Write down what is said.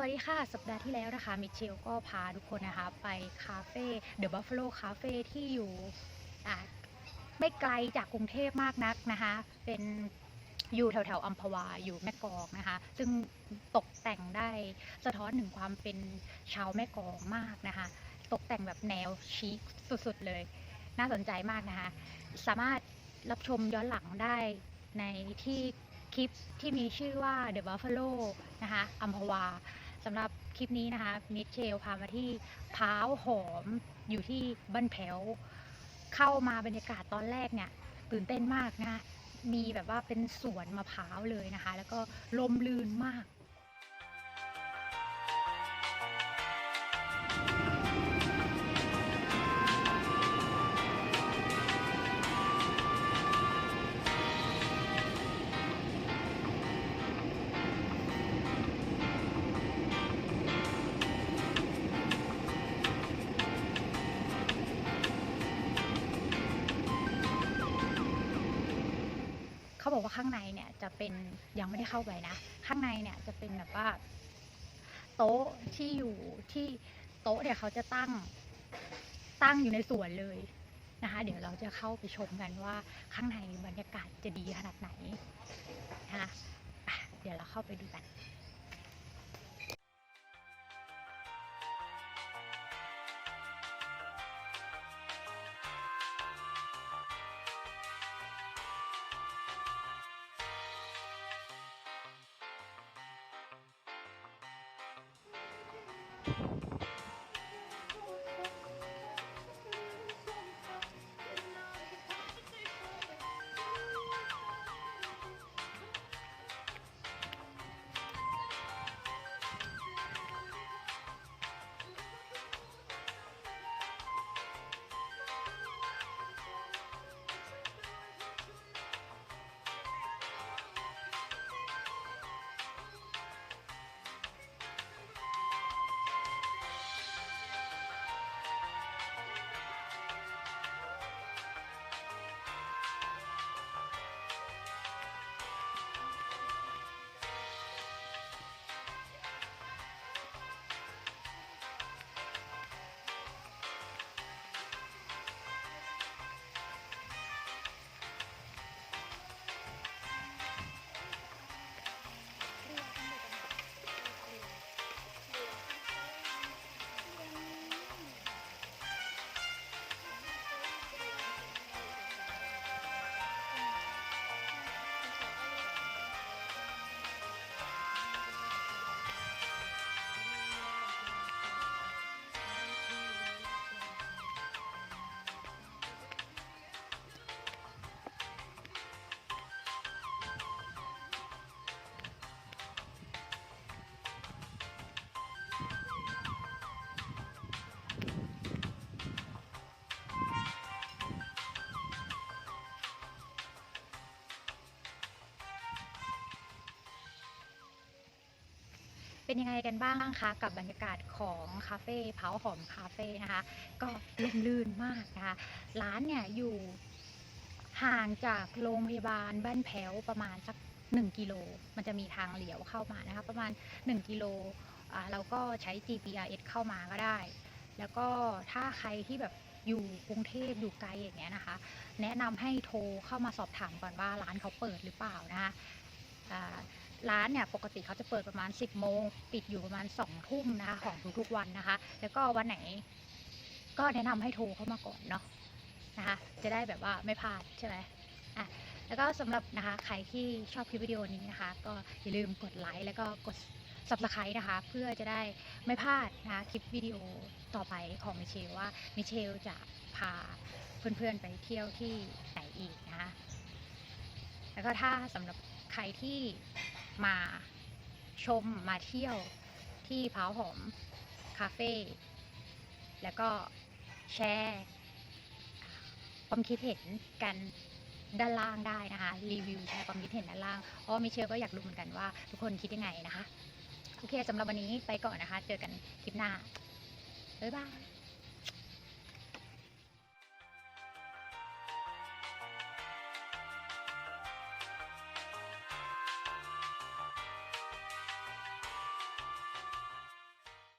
วัสดีค่ะ สัปดาห์ที่แล้วนะคะมิเชลก็พาทุกคนนะคะ ไปคาเฟ่เดอะบัฟฟโลคาเฟ่ที่อยู่ไม่ไกลจากกรุงเทพมากนักนะคะ เป็นอยู่แถวแถวๆอัมพวาอยู่แม่กองนะคะ ซึ่งตกแต่งได้สะท้อนถึงความเป็นชาวแม่กองมากนะคะ ตกแต่งแบบแนวชิคสุดๆเลย น่าสนใจมากนะคะ สามารถรับชมย้อนหลังได้ในที่คลิปที่มีชื่อว่า The Buffalo นะคะอัมพวา สำหรับคลิปนี้นะคะมิเชลพามาที่พร้าวหอมอยู่ที่บ้านแผวเข้ามาบรรยากาศตอนแรกเนี่ยตื่นเต้นมากนะคะมีแบบว่าเป็นสวนมะพร้าวเลยนะคะ แล้วก็ลมลื่นมาก บอกว่าข้างในเนี่ยจะเป็นยังไม่ได้เข้าไปนะ ข้างในเนี่ยจะเป็นแบบว่า โต๊ะที่อยู่ที่โต๊ะเนี่ยเขาจะตั้งตั้งอยู่ในสวนเลยนะคะ เดี๋ยวเราจะเข้าไปชมกันว่าข้างในบรรยากาศจะดีขนาดไหนนะคะอะเดี๋ยวเราเข้าไปดูกัน เป็นยังไงกันบ้างคะกับบรรยากาศของคาเฟ่เผาหอมคาเฟ่นะคะ ก็ล่มลื่นมากนะคะร้านเนี่ยอยู่ห่างจากโรงพยาบาลบ้านแพ้วประมาณสัก 1 กิโล มันจะมีทางเหลียวเข้ามานะคะ ประมาณ 1 กิโลอ่าเราก็ใช้ GPRS เข้ามาก็ได้ แล้วก็ถ้าใครที่แบบอยู่กรุงเทพอยู่ไกลอย่างเงี้ยนะคะ แนะนำให้โทรเข้ามาสอบถามก่อนว่าร้านเขาเปิดหรือเปล่านะคะอ่า ร้านเนี่ยปกติเขาจะเปิดประมาณ 10 โมง ปิดอยู่ประมาณ 2 ทุ่มนะคะของทุกๆวันนะคะ แล้วก็วันไหนก็แนะนำให้โทรเข้ามาก่อนเนาะนะคะ จะได้แบบว่าไม่พลาดใช่ไหมอะแล้วก็สำหรับนะคะใครที่ชอบคลิปวิดีโอนี้นะคะ ก็อย่าลืมกดไลค์แล้วก็กด subscribe นะคะ เพื่อจะได้ไม่พลาดนะคะคลิปวิดีโอต่อไปของมิเชลว่ามิเชลจะพาเพื่อนๆไปเที่ยวที่ไหนอีกนะคะแล้วก็ถ้าสำหรับใครที่ มาชมมาเที่ยวที่พร้าหอมคาเฟ่แล้วก็แชร์ความคิดเห็นกันด้านล่างได้นะคะ รีวิวแชร์ความคิดเห็นด้านล่างเพราะว่ามิเชลก็อยากรู้เหมือนกันว่า ทุกคนคิดยังไงนะคะ โอเคสำหรับวันนี้ไปก่อนนะคะ เจอกันคลิปหน้าบ๊ายบาย